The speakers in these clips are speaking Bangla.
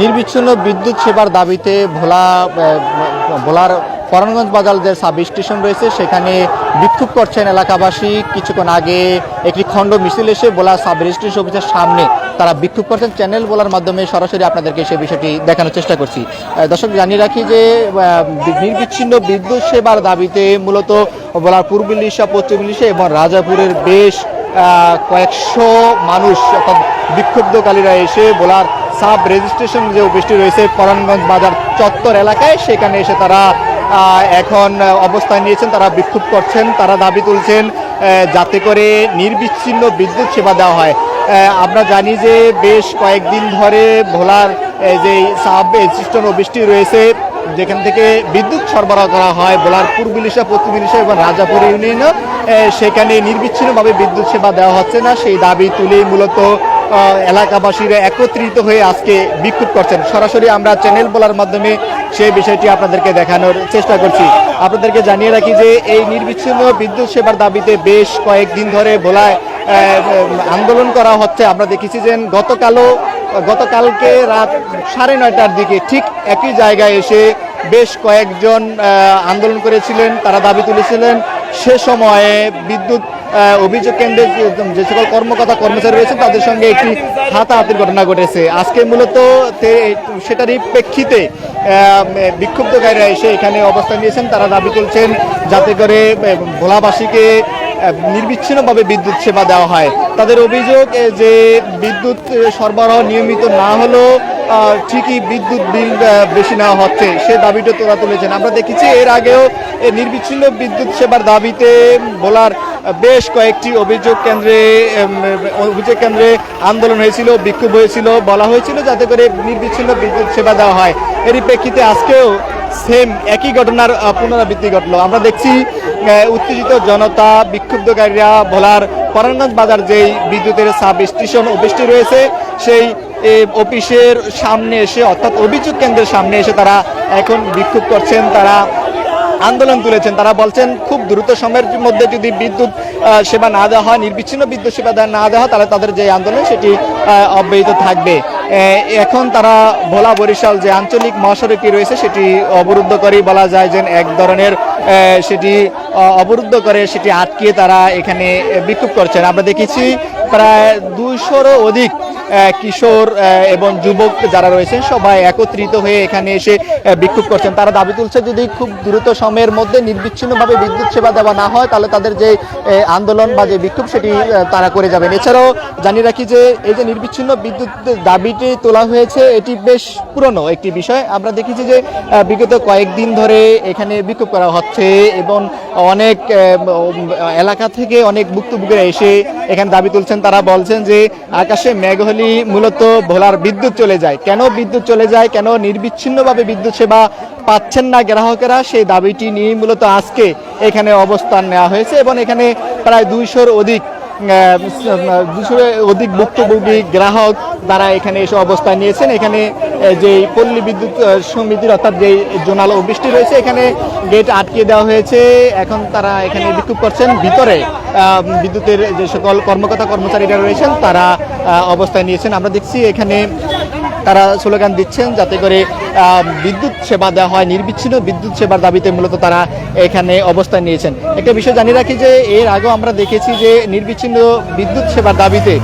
নির্বিচ্ছিন্ন বিদ্যুৎ সেবার দাবিতে ভোলা ভোলার পরানগঞ্জ বাজার যে সাব স্টেশন রয়েছে, সেখানে বিক্ষোভ করছেন এলাকাবাসী। কিছুক্ষণ আগে একটি খণ্ড মিছিল এসে ভোলা সাব রেজিস্ট্রেশন অফিসের সামনে তারা বিক্ষোভ করছেন। চ্যানেল বলার মাধ্যমে সরাসরি আপনাদেরকে সেই বিষয়টি দেখানোর চেষ্টা করছি। দর্শক, জানিয়ে রাখি যে নির্বিচ্ছিন্ন বিদ্যুৎ সেবার দাবিতে মূলত ভোলার পূর্ব ইলিশা, পশ্চিম ইলিশা এবং রাজাপুরের বেশ কয়েকশো মানুষ অর্থাৎ বিক্ষুব্ধকারীরা এসে ভোলার সাব রেজিস্ট্রেশন যে অফিসটি রয়েছে পরানগঞ্জ বাজার চত্বর এলাকায়, সেখানে এসে তারা এখন অবস্থান নিয়েছেন, তারা বিক্ষোভ করছেন, তারা দাবি তুলছেন যাতে করে নির্বিচ্ছিন্ন বিদ্যুৎ সেবা দেওয়া হয়। আমরা জানি যে বেশ কয়েকদিন ধরে ভোলার যে সাব রেজিস্ট্রেশন অফিসটি রয়েছে যেখান থেকে বিদ্যুৎ সরবরাহ করা হয় ইলিশা পশ্চিম ইলিশা এবং রাজাপুর ইউনিয়নও সেখানে নির্বিচ্ছিন্নভাবে বিদ্যুৎ সেবা দেওয়া হচ্ছে না। সেই দাবি তুলেই মূলত এলাকাবাসীরা একত্রিত হয়ে আজকে বিক্ষোভ করছেন। সরাসরি আমরা চ্যানেল বলার মাধ্যমে সেই বিষয়টি আপনাদেরকে দেখানোর চেষ্টা করছি। আপনাদেরকে জানিয়ে রাখি যে এই নির্বিচ্ছিন্ন বিদ্যুৎ সেবার দাবিতে বেশ কয়েকদিন ধরে আহ, আন্দোলন করা হচ্ছে। আমরা দেখেছি যে গতকালও গতকালকে রাত সাড়ে নয়টার দিকে ঠিক একই জায়গায় এসে বেশ কয়েকজন আন্দোলন করেছিলেন, তারা দাবি তুলেছিলেন। সে সময়ে বিদ্যুৎ অভিযোগ কেন্দ্রে যে সকল কর্মকর্তা, কর্মচারী রয়েছেন, তাদের সঙ্গে একটি হাতাহাতির ঘটনা ঘটেছে। আজকে মূলত সেটারই প্রেক্ষিতে বিক্ষুব্ধকারীরা এসে এখানে অবস্থান নিয়েছেন। তারা দাবি তুলছেন যাতে করে ভোলাবাসীকে নির্বিচ্ছিন্নভাবে বিদ্যুৎ সেবা দেওয়া হয়। তাদের অভিযোগ যে বিদ্যুৎ সরবরাহ নিয়মিত না হলেও ঠিকই বিদ্যুৎ বিল বেশি নেওয়া হচ্ছে। সে দাবিটা তোরা তুলেছেন। আমরা দেখেছি এর আগেও নির্বিচ্ছিন্ন বিদ্যুৎ সেবার দাবিতে বলার বেশ কয়েকটি অভিযোগ কেন্দ্রে অভিযোগ কেন্দ্রে আন্দোলন হয়েছিল, বিক্ষোভ হয়েছিল। বলা হয়েছিল যাতে করে নির্বিচ্ছিন্ন বিদ্যুৎ সেবা দেওয়া হয়। এরই প্রেক্ষিতে আজকেও সেম একই ঘটনার পুনরাবৃত্তি ঘটলো। আমরা দেখছি উত্তেজিত জনতা, বিক্ষুব্ধকারীরা ভোলার পরানগঞ্জ বাজার যেই বিদ্যুতের সাব স্টেশন অফিসটি রয়েছে, সেই অফিসের সামনে এসে, অর্থাৎ অভিযোগ কেন্দ্রের সামনে এসে তারা এখন বিক্ষোভ করছেন। তারা আন্দোলন তুলেছেন। তারা বলছেন, খুব দ্রুত সময়ের মধ্যে যদি বিদ্যুৎ সেবা না দেওয়া হয়, নির্বিচ্ছিন্ন বিদ্যুৎ সেবা না দেওয়া হয়, তাহলে তাদের যে আন্দোলন, সেটি অব্যাহত থাকবে। এখন তারা ভোলা বরিশাল যে আঞ্চলিক মহাসড়কটি রয়েছে, সেটি অবরুদ্ধ করেই বলা যায় যে এক ধরনের সেটি অবরুদ্ধ করে সেটি আটকিয়ে তারা এখানে বিক্ষোভ করছেন। আমরা দেখেছি, প্রায় দুইশোরও অধিক কিশোর এবং যুবক যারা রয়েছেন, সবাই একত্রিত হয়ে এখানে এসে বিক্ষোভ করছেন। তারা দাবি তুলছে, যদি খুব দ্রুত সময়ের মধ্যে নির্বিচ্ছিন্নভাবে বিদ্যুৎ সেবা দেওয়া না হয়, তাহলে তাদের যে আন্দোলন বা যে বিক্ষোভ, সেটি তারা করে যাবেন। এছাড়াও জানিয়ে রাখি যে, এই যে নির্বিচ্ছিন্ন বিদ্যুৎ দাবিটি তোলা হয়েছে, এটি বেশ পুরনো একটি বিষয়। আমরা দেখেছি যে বিগত কয়েকদিন ধরে এখানে বিক্ষোভ করা হচ্ছে এবং অনেক এলাকা থেকে অনেক ভুক্তভোগীরা এসে এখানে দাবি তুলছেন। তারা বলছেন যে, আকাশে মেঘ হলেই মূলত ভোলার বিদ্যুৎ চলে যায়। কেন বিদ্যুৎ চলে যায়? কেন নির্বিচ্ছিন্নভাবে বিদ্যুৎ সেবা পাচ্ছেন না গ্রাহকেরা? সেই দাবিটি নিয়ে মূলত আজকে এখানে অবস্থান নেওয়া হয়েছে এবং এখানে প্রায় দুইশোর অধিক দুশো অধিক ভুক্তভোগী গ্রাহক তারা এখানে এসে অবস্থান নিয়েছেন। এখানে যে পল্লী বিদ্যুৎ সমিতির অর্থাৎ যে জোনাল অফিসটি রয়েছে, এখানে গেট আটকে দেওয়া হয়েছে। এখন তারা এখানে বিক্ষোভ করছেন। ভিতরে বিদ্যুতের যে সকল কর্মকর্তা কর্মচারীরা রয়েছেন, তারা আহ, অবস্থান নিয়েছেন। আমরা দেখছি এখানে তারা স্লোগান দিচ্ছেন যাতে করে বিদ্যুৎ সেবা দেওয়া হয় নির্বিচ্ছিন্ন বিদ্যুৎ সেবার দাবিতে মূলত তারা এখানে অবস্থান নিয়েছেন। একটা বিষয় জানিয়ে রাখি যে এর আগেও আমরা দেখেছি যে নির্বিচ্ছিন্ন বিদ্যুৎ সেবার দাবিতে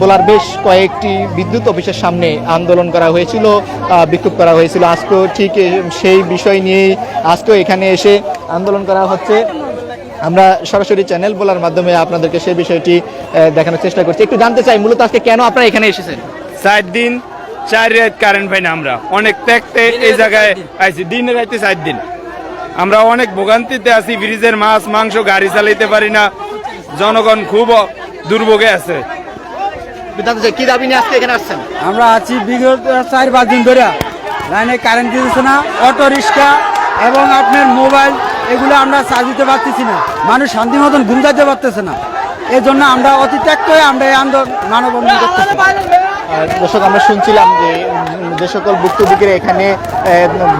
বলার বেশ কয়েকটি বিদ্যুৎ অফিসের সামনে আন্দোলন করা হয়েছিল বিক্ষোভ করা হয়েছিল। আজকেও ঠিক সেই বিষয় নিয়েই আজকেও এখানে এসে আন্দোলন করা হচ্ছে। আমরা সরাসরি চ্যানেল বলার মাধ্যমে আপনাদেরকে সেই বিষয়টি দেখানোর চেষ্টা করছি। একটু জানতে চাই মূলত আজকে কেন আপনারা এখানে এসেছেন? চার দিন চার রাত কারেন্ট পাই না আমরা। অনেক ত্যাগতে এই জায়গায় আইছি দিন রাইতে চার দিন। আমরা অনেক ভোগান্তিতে আছি ব্রিজের মাছ মাংস গাড়ি চালাইতে পারি না। জনগণ খুব দুর্ভোগে আছে। কি দাবি নিয়ে আজকে এখানে আসছেন? আমরা আছি বিগত চার পাঁচ দিন ধরে। লাইনে কারেন্ট দিতেছে না অটো রিক্সা এবং আপনার মোবাইল এগুলো আমরা চার্জ দিতে পারতেছি না। মানুষ শান্তি মতন ঘুম যাইতে পারতেছে না। এই জন্য আমরা অতি ত্যাগ করে আমরা এই আন্দোলন মানববন্ধন করতেছি। দর্শক আমরা শুনছিলাম যে যে সকল ভুক্তভোগীরা এখানে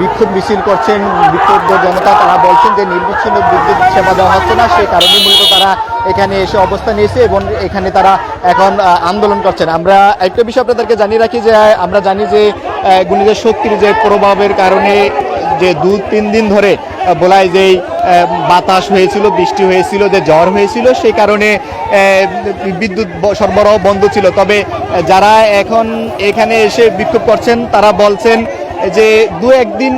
বিক্ষোভ মিছিল করছেন বিক্ষুব্ধ জনতা তারা বলছেন যে নির্বিচ্ছিন্ন বিদ্যুৎ সেবা দেওয়া হচ্ছে না। সেই কারণে মূলত তারা এখানে এসে অবস্থান নিয়েছে এবং এখানে তারা এখন আন্দোলন করছেন। আমরা একটা বিষয় আপনাদেরকে জানিয়ে রাখি যে আমরা জানি যে গুণিত শক্তির যে প্রভাবের কারণে যে দু তিন দিন ধরে বলায় যেই বাতাস হয়েছিল, বৃষ্টি হয়েছিল, যে জ্বর হয়েছিল, সেই কারণে বিদ্যুৎ সরবরাহ বন্ধ ছিল। তবে যারা এখন এখানে এসে বিক্ষোভ করছেন, তারা বলছেন যে দু একদিন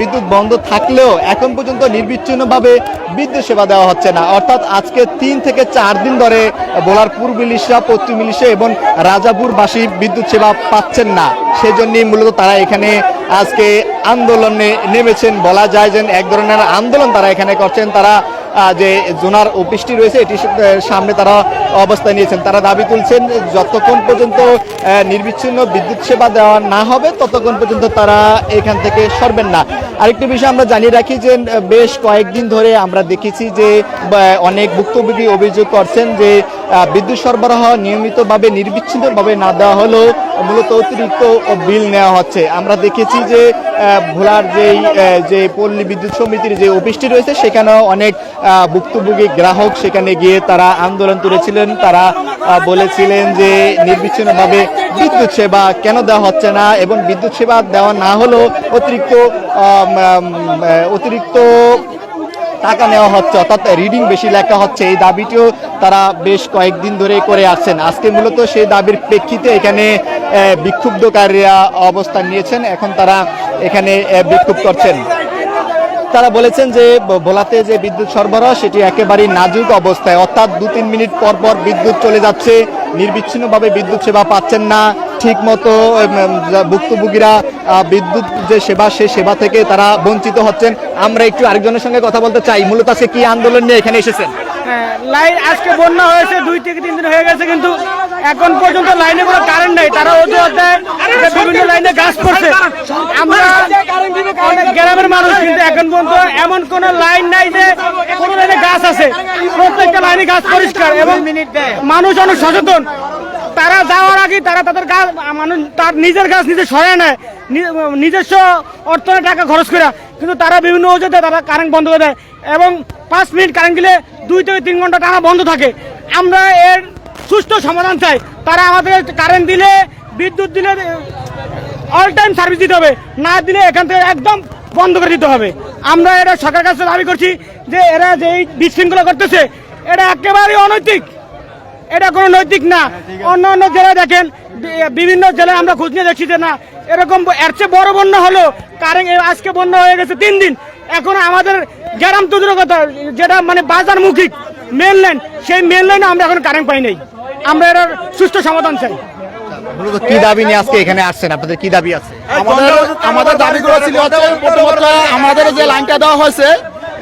বিদ্যুৎ বন্ধ থাকলেও এখন পর্যন্ত নির্বিচ্ছিন্নভাবে বিদ্যুৎ সেবা দেওয়া হচ্ছে না। অর্থাৎ আজকে তিন থেকে চার দিন ধরে বোলার পূর্ব মিলিশা পশ্চিম মিলিশা এবং রাজাপুরবাসী বিদ্যুৎ সেবা পাচ্ছেন না। সেজন্যই মূলত তারা এখানে আজকে আন্দোলনে নেমেছেন। বলা যায় যে এক ধরনের আন্দোলন তারা এখানে করছেন। তারা যে জোনার অফিসটি রয়েছে এটির সা- সামনে তারা অবস্থান নিয়েছেন। তারা দাবি তুলছেন যতক্ষণ পর্যন্ত নির্বিচ্ছিন্ন বিদ্যুৎ সেবা দেওয়া না হবে, ততক্ষণ পর্যন্ত তারা এখান থেকে সরবেন না। আরেকটি বিষয় আমরা জানিয়ে রাখি যে, বেশ কয়েকদিন ধরে আমরা দেখেছি যে অনেক ভুক্তভোগী অভিযোগ করছেন যে বিদ্যুৎ সরবরাহ নিয়মিতভাবে, নির্বিচ্ছিন্নভাবে না দেওয়া হলেও মূলত অতিরিক্ত বিল নেওয়া হচ্ছে। আমরা দেখেছি যে ভোলার যেই যে পল্লী বিদ্যুৎ সমিতির যে অফিসটি রয়েছে, সেখানেও অনেক ভুক্তভোগী গ্রাহক সেখানে গিয়ে তারা আন্দোলন তুলেছিলেন। তারা বলেছিলেন যে, নির্বিচ্ছিন্নভাবে বিদ্যুৎ সেবা কেন দেওয়া হচ্ছে না এবং বিদ্যুৎ সেবা দেওয়া না হলেও অতিরিক্ত অতিরিক্ত টাকা নেওয়া হচ্ছে, অর্থাৎ রিডিং বেশি লেখা হচ্ছে। এই দাবিটিও তারা বেশ কয়েকদিন ধরে করে আসছেন। আজকে মূলত সেই দাবির প্রেক্ষিতে এখানে বিক্ষুব্ধকারীরা অবস্থান নিয়েছেন। এখন তারা এখানে বিক্ষোভ করছেন। তারা বলেছেন যে ভোলাতে যে বিদ্যুৎ সরবরাহ, সেটি একেবারেই নাজুক অবস্থায়। অর্থাৎ দু, তিন মিনিট পর পর বিদ্যুৎ চলে যাচ্ছে। নির্বিচ্ছিন্নভাবে বিদ্যুৎ সেবা পাচ্ছেন না। ঠিক মতো ভুক্তভোগীরা বিদ্যুৎ যে সেবা, সে সেবা থেকে তারা বঞ্চিত হচ্ছেন। আমরা একটু আরেকজনের সঙ্গে কথা বলতে চাই। মূলত আজকে কি আন্দোলন নিয়ে এখানে এসেছেন? লাইন আজকে বন্যা হয়েছে দুই থেকে তিন দিন হয়ে গেছে কিন্তু এখন পর্যন্ত লাইনে কোনো কারেন্ট নেই। তারা অজুহাত দেয় বিভিন্ন লাইনে গাছ পড়ছে। আমরা গ্রামের মানুষ কিন্তু এখন পর্যন্ত এমন কোন লাইন নাই যে কোনো লাইনে গাছ আছে। প্রত্যেকটা লাইনে গাছ পরিষ্কার এবং মানুষ অনেক সচেতন। তারা যাওয়ার আগে তারা তাদের গাছ মানুষ তার নিজের গাছ নিজে সরায় নেয়। নিজস্ব অর্থনে টাকা খরচ করে। কিন্তু তারা বিভিন্ন অজুহাতে তারা কারেন্ট বন্ধ করে দেয়। এবং পাঁচ মিনিট কারেন্ট গেলে দুই থেকে তিন ঘণ্টা টানা বন্ধ থাকে। আমরা এর সুস্থ সমাধান চাই। তারা আমাদের কারেন্ট দিলে বিদ্যুৎ দিলে অল টাইম সার্ভিস দিতে হবে। না দিলে এখান থেকে একদম বন্ধ করে দিতে হবে। আমরা এটা সরকারের কাছে দাবি করছি যে এরা যে এই বিশৃঙ্খলা করতেছে এটা একেবারেই অনৈতিক। এটা কোনো নৈতিক না। অন্য অন্য জেলায় দেখেন বিভিন্ন জেলায় আমরা খোঁজ নিয়ে দেখছি যে না এরকম এর চেয়ে বড় বন্যা হলো কারেন্ট আজকে বন্যা হয়ে গেছে তিন দিন। এখন আমাদের গ্রাম তো দূরের কথা যেটা মানে বাজারমুখী মেন লাইন সেই মেন লাইনে আমরা এখন কারেন্ট পাই নাই। আমরা এর সুষ্ঠু সমাধান চাই। মূলত কি দাবি নিয়ে আজকে এখানে আসছেন? আপনাদের কি দাবি আছে? আমাদের আমাদের দাবিগুলো ছিল প্রথমত আমাদের যে লাইনটা দেওয়া হয়েছে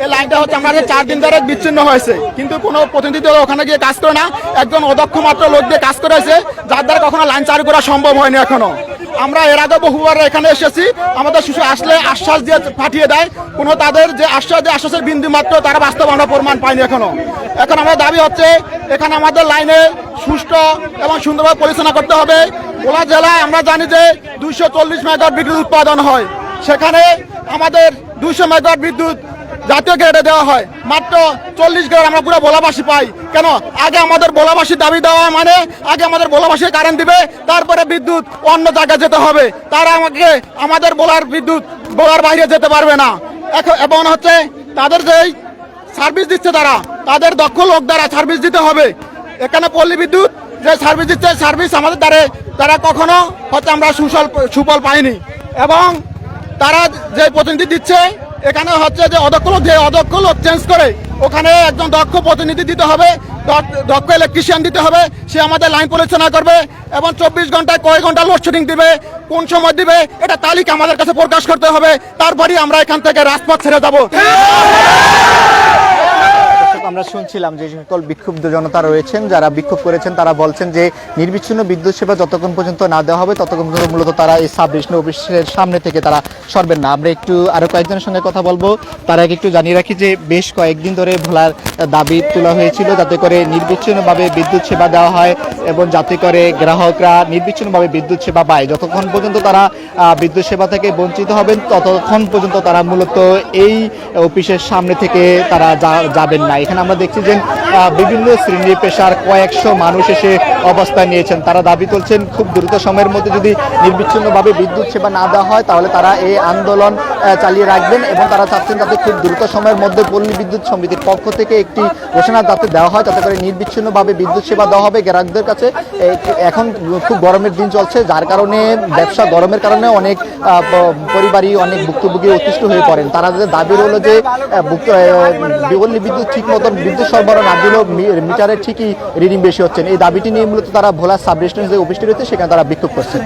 এই লাইনটা হচ্ছে আমাদের চার দিন ধরে বিচ্ছিন্ন হয়েছে। কিন্তু কোনো প্রতিনিধি দল ওখানে গিয়ে কাজ করে না। একজন অদক্ষ মাত্র লোক দিয়ে কাজ করেছে যার দ্বারা কখনো লাইন চালু করা সম্ভব হয়নি এখনও। আমরা এর আগে বহুবার এখানে এসেছি। আমাদের শিশু আসলে আশ্বাস দিয়ে পাঠিয়ে দেয়। কোনো তাদের যে আশ্বাস, যে আশ্বাসের বিন্দু মাত্র তারা বাস্তবায়ন প্রমাণ পায়নি এখনও। এখন আমাদের দাবি হচ্ছে, এখানে আমাদের লাইনে সুষ্ঠু এবং সুন্দরভাবে পরিচালনা করতে হবে। ভোলা জেলায় আমরা জানি যে দুইশো চল্লিশ মেগাওয়াট বিদ্যুৎ উৎপাদন হয়। সেখানে আমাদের দুইশো মেগাওয়াট বিদ্যুৎ জাতীয় গ্রেডে দেওয়া হয়। মাত্র চল্লিশ গ্রেড আমরা পুরো বোলাবাসী পাই। কেন? আগে আমাদের বোলাবাসীর দাবি দেওয়া মানে আগে আমাদের বোলাবাসীর কারেন্ট দিবে, তারপরে বিদ্যুৎ অন্য জায়গায় যেতে হবে। তারা আমাকে আমাদের বোলার বিদ্যুৎ বোলার বাইরে যেতে পারবে না। এখন এবং হচ্ছে তাদের যেই সার্ভিস দিচ্ছে তারা, তাদের দক্ষ লোক দ্বারা সার্ভিস দিতে হবে। এখানে পল্লী বিদ্যুৎ যে সার্ভিস দিচ্ছে সার্ভিস আমাদের দ্বারে, তারা কখনো হচ্ছে আমরা সুফল সুফল পাইনি। এবং তারা যে প্রতিনিধি দিচ্ছে, এখানে হচ্ছে যে অদক্ষ লোক যে অদক্ষ লোক চেঞ্জ করে, ওখানে একজন দক্ষ প্রতিনিধি দিতে হবে, দক্ষ- ইলেকট্রিশিয়ান দিতে হবে, সে আমাদের লাইন পরিচালনা করবে এবং চব্বিশ ঘন্টায় কয় ঘণ্টা লোডশেডিং দিবে, কোন সময় দিবে, এটা তালিকা আমাদের কাছে প্রকাশ করতে হবে। তারপরই আমরা এখান থেকে রাজপথ ছেড়ে যাব। আমরা শুনছিলাম যে সকল বিক্ষুব্ধ জনতা রয়েছেন, যারা বিক্ষোভ করেছেন, তারা বলছেন যে নির্বিচ্ছিন্ন বিদ্যুৎ সেবা যতক্ষণ পর্যন্ত না দেওয়া হবে, ততক্ষণ পর্যন্ত মূলত তারা এই সাব রেশন অফিসের সামনে থেকে তারা সরবেন না। আমরা একটু আরও কয়েকজনের সঙ্গে কথা বলব। তার আগে একটু জানিয়ে রাখি যে বেশ কয়েকদিন ধরে ভোলার দাবি তোলা হয়েছিল, যাতে করে নির্বিচ্ছিন্নভাবে বিদ্যুৎ সেবা দেওয়া হয় এবং যাতে করে গ্রাহকরা নির্বিচ্ছিন্নভাবে বিদ্যুৎ সেবা পায়। যতক্ষণ পর্যন্ত তারা বিদ্যুৎ সেবা থেকে বঞ্চিত হবেন, ততক্ষণ পর্যন্ত তারা মূলত এই অফিসের সামনে থেকে তারা যাবেন না। এখানে এখানে আমরা দেখছি যে বিভিন্ন শ্রেণি পেশার কয়েকশো মানুষ এসে অবস্থান নিয়েছেন। তারা দাবি তুলছেন, খুব দ্রুত সময়ের মধ্যে যদি নির্বিচ্ছিন্নভাবে বিদ্যুৎ সেবা না দেওয়া হয়, তাহলে তারা এই আন্দোলন চালিয়ে রাখবেন এবং তারা চাচ্ছেন যাতে খুব দ্রুত সময়ের মধ্যে পল্লী বিদ্যুৎ সমিতির পক্ষ থেকে একটি ঘোষণা যাতে দেওয়া হয়, যাতে করে নির্বিচ্ছিন্নভাবে বিদ্যুৎ সেবা দেওয়া হবে। গ্রাহকদের কাছে এখন খুব গরমের দিন চলছে, যার কারণে ব্যবসা গরমের কারণে অনেক পরিবারই অনেক ভুক্তভোগী অতিষ্ঠ হয়ে পড়েন। তারা দাবি রইল যে পল্লী বিদ্যুৎ ঠিক মতন বিদ্যুৎ সরবরাহ না দিলেও মিটারের ঠিকই রিডিং বেশি হচ্ছেন। এই দাবিটি নিয়ে মূলত তারা ভোলা সাব রেজিস্ট্রেন্স যে অফিসটি রয়েছে, সেখানে তারা বিক্ষোভ করছেন।